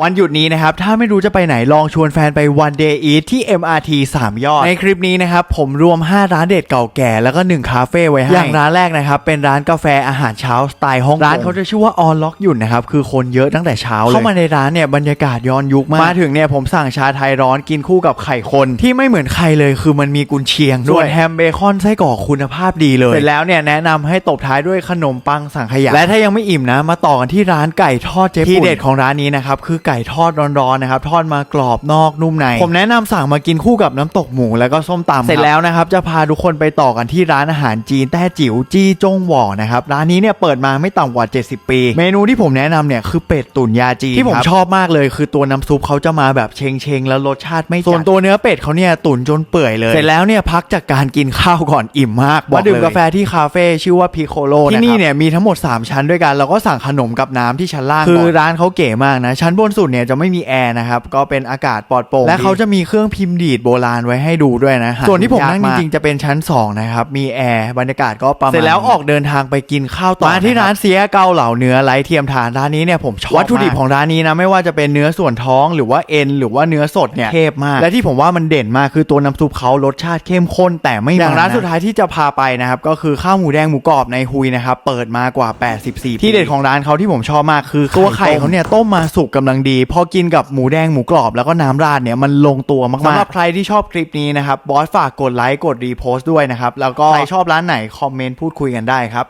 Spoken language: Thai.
วันหยุดนี้นะครับ ถ้าไม่รู้จะไปไหนลองชวนแฟนไป One Day Eat ที่ MRT 3 ยอด ในคลิปนี้นะครับ ผมรวม 5 ร้านเด็ดเก่าแก่แล้วก็ 1 คาเฟ่ไว้ให้ อย่างร้านแรกนะครับ เป็นร้านกาแฟอาหารเช้าสไตล์ฮ่องกงร้านเขาจะชื่อว่าออนล็อกหยุ่นนะครับ คือคนเยอะตั้งแต่เช้าเลย เข้ามาในร้านเนี่ย บรรยากาศย้อนยุคมาก มาถึงเนี่ย ผมสั่งชาไทยร้อนกินคู่กับไข่คนที่ไม่เหมือนใครเลยคือมันมีกุนเชียงด้วยส่วนแฮมเบคอนไส้กรอกคุณภาพดีเลยเสร็จแล้วเนี่ยแนะนำให้ตบท้ายด้วยขนมปังสังขยาและถ้ายังไม่อิ่มนะมาต่อกันที่ร้านไก่ทอดเจ๊ปุ่นที่เด็ดของร้านนี้นะครับคือไก่ทอดร้อนๆนะครับ ทอดมากรอบนอกนุ่มใน ผมแนะนำสั่งมากินคู่กับน้ำตกหมูแล้วก็ส้มตำเสร็จแล้วนะครับ จะพาทุกคนไปต่อกันที่ร้านอาหารจีนแต้จิ๋วจี้จงหว่อนะครับ ร้านนี้เนี่ยเปิดมาไม่ต่ำกว่า 70 ปี เมนูที่ผมแนะนำเนี่ยคือเป็ดตุ๋นยาจีนที่ผมชอบมากเลย คือตัวน้ำซุปเขาจะมาแบบเชงเชงๆแล้วรสชาติไม่จัดส่วนตัวเนื้อเป็ดเขาเนี่ยตุ๋นจนเปื่อยเลยเสร็จแล้วเนี่ยพักจากการกินข้าวก่อนอิ่มมากมาดื่มกาแฟที่คาเฟ่ชื่อว่าพิโคโลที่นี่เนี่ยมีทั้งหมด 3 ชั้นด้วยกันแล้วก็สั่งขนมกับน้ำที่ชั้นล่างคือร้านเขาเก๋มากนะชั้นบนสุดเนี่ยจะไม่มีแอร์นะครับ ก็เป็นอากาศปลอดโปร่งและเขาจะมีเครื่องพิมพ์ดีดโบราณไว้ให้ดูด้วยนะส่วนที่ผมนั่งจริงๆจะเป็นชั้นสองนะครับ มีแอร์บรรยากาศก็ประมาณเสร็จแล้วออกเดินทางไปกินข้าวต่อมาที่ร้านเสียเกาเหล่าเนื้อไร้เทียมทานร้านนี้เนี่ยผมชอบวัตถุดิบของร้านนี้นะไม่ว่าจะเป็นเนื้อส่วนท้องหรือว่าเอ็นหรือว่าเนื้อสดเนี่ยเทพมาก และที่ผมว่ามันเด่นมากคือตัวน้ำซุปเขารสชาติเข้มข้นแต่ไม่มันอย่างร้านสุดท้ายที่จะพาไปนะครับก็คือข้าวหมูแดงหมูกรอบในฮุยนะครับเปิดมากว่า 84 ที่เด็ดของร้านเขาที่ผมชอบมากคือตัวไข่เขาเนี่ยต้มมาสุกกำลังดี พอกินกับหมูแดงหมูกรอบแล้วก็น้ำราดเนี่ยมันลงตัวมากๆสำหรับใครที่ชอบคลิปนี้นะครับบอสฝากกดไลค์กดรีโพสต์ด้วยนะครับแล้วก็ใครชอบร้านไหนคอมเมนต์พูดคุยกันได้ครับ